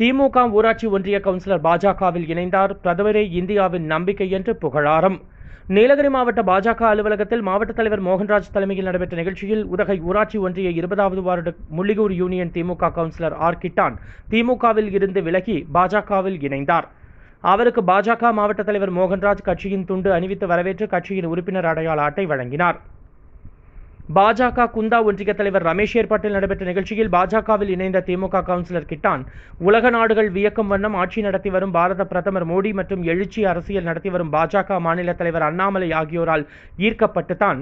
திமுக ஊராட்சி ஒன்றிய கவுன்சிலர் பாஜகவில் இணைந்தார். பிரதமரே இந்தியாவின் நம்பிக்கை என்று புகழாரம். நீலகிரி மாவட்ட பாஜக அலுவலகத்தில் மாவட்ட தலைவர் மோகன்ராஜ் தலைமையில் நடைபெற்ற நிகழ்ச்சியில் உதகை ஊராட்சி ஒன்றிய இருபதாவது ward Mulliyur union DMK councillor R. Kittan திமுகவில் இருந்து விலகி பாஜகவில் இணைந்தார். அவருக்கு பாஜக மாவட்ட தலைவர் மோகன்ராஜ் கட்சியின் துண்டு அணிவித்து வரவேற்று கட்சியின் உறுப்பினர் அடையாள அட்டை வழங்கினார். பாஜக குந்தா ஒன்றிய தலைவர் ரமேஷ் ஏற்பாட்டில் நடைபெற்ற நிகழ்ச்சியில் பாஜகவில் இணைந்த திமுக கவுன்சிலர் கிட்டான் உலக நாடுகள் வியக்கும் வண்ணம் ஆட்சி நடத்தி வரும் பாரத பிரதமர் மோடி மற்றும் எழுச்சி அரசியல் நடத்தி வரும் பாஜக மாநில தலைவர் அண்ணாமலை ஆகியோரால் ஈர்க்கப்பட்டுத்தான்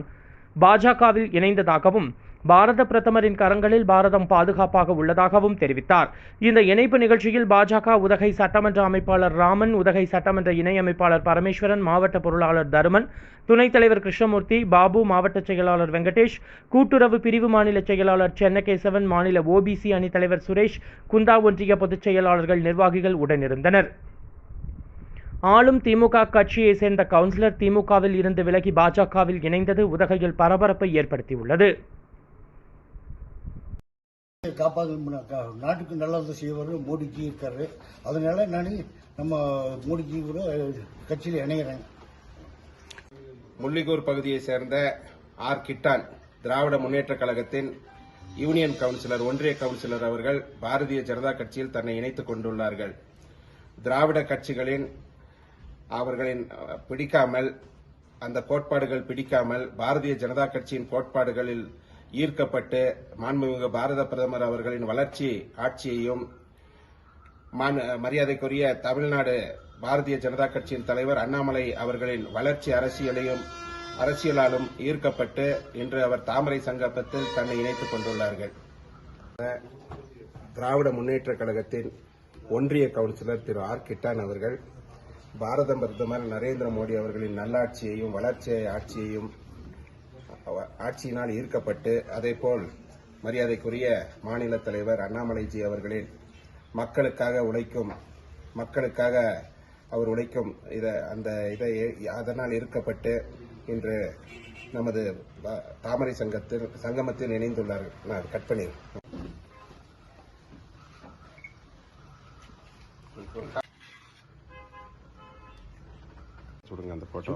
பாஜகவில் இணைந்ததாகவும் பாரத பிரதமரின் கரங்களில் பாரதம் பாதுகாப்பாக உள்ளதாகவும் தெரிவித்தார். இந்த இணைப்பு நிகழ்ச்சியில் பாஜக உதகை சட்டமன்ற அமைப்பாளர் ராமன் உதகை சட்டமன்ற இணை அமைப்பாளர் பரமேஸ்வரன் மாவட்ட பொருளாளர் தருமன் துணைத் தலைவர் கிருஷ்ணமூர்த்தி பாபு மாவட்ட செயலாளர் வெங்கடேஷ் கூட்டுறவு பிரிவு மாநில செயலாளர் சென்னகேசவன் மாநில ஓபிசி அணித் தலைவர் சுரேஷ் குந்தா ஒன்றிய பொதுச் செயலாளர்கள் நிர்வாகிகள் உடனிருந்தனர். ஆளும் திமுக கட்சியை சேர்ந்த கவுன்சிலர் திமுகவில் இருந்து விலகி பாஜகவில் இணைந்தது உதகையில் பரபரப்பை ஏற்படுத்தியுள்ளது. காப்பாற்ற நாட்டுக்கு நல்லது செய்வார் மோடிஜி இருக்காரு. அதனால நான் நம்ம மோடிஜி கூட கட்சியில் இணைகிறேன் முள்ளிகூர் பகுதியை சேர்ந்த ஆர் கிட்டான் திராவிட முன்னேற்ற கழகத்தின் யூனியன் கவுன்சிலர் ஒன்றிய கவுன்சிலர் அவர்கள் பாரதிய ஜனதா கட்சியில் தன்னை இணைத்துக் கொண்டுள்ளார்கள். திராவிட கட்சிகளின் அவர்களின் பிடிக்காமல் அந்த கோட்பாடுகள் பிடிக்காமல் பாரதிய ஜனதா கட்சியின் கோட்பாடுகளில் ஈர்க்கப்பட்டு மாண்புமிகு பாரத பிரதமர் அவர்களின் வளர்ச்சி ஆட்சியையும் மரியாதைக்குரிய தமிழ்நாடு பாரதிய ஜனதா கட்சியின் தலைவர் அண்ணாமலை அவர்களின் வளர்ச்சி அரசியலையும் அரசியலாலும் ஈர்க்கப்பட்டு இன்று அவர் தாமரை சங்கத்தில் தன்னை இணைத்துக் கொண்டுள்ளார்கள். திராவிட முன்னேற்ற கழகத்தின் ஒன்றிய கவுன்சிலர் திரு ஆர். கிட்டான் அவர்கள் பாரத பிரதமர் நரேந்திர மோடி அவர்களின் நல்லாட்சியையும் வளர்ச்சி ஆட்சியையும் ஆட்சியினால் ஈர்க்கப்பட்டு அதேபோல் மரியாதைக்குரிய மாநில தலைவர் அண்ணாமலைஜி அவர்களின் மக்களுக்காக உழைக்கும் மக்களுக்காக அவர் உழைக்கும் இத அந்த இதை அதனால் ஈர்க்கப்பட்டு இன்று நமது தாமரை சங்கத்தில் சங்கமத்தில் இணைந்துள்ளார்கள் நான் கட் பண்ணிடுறேன். சுடுங்க அந்த போட்டோ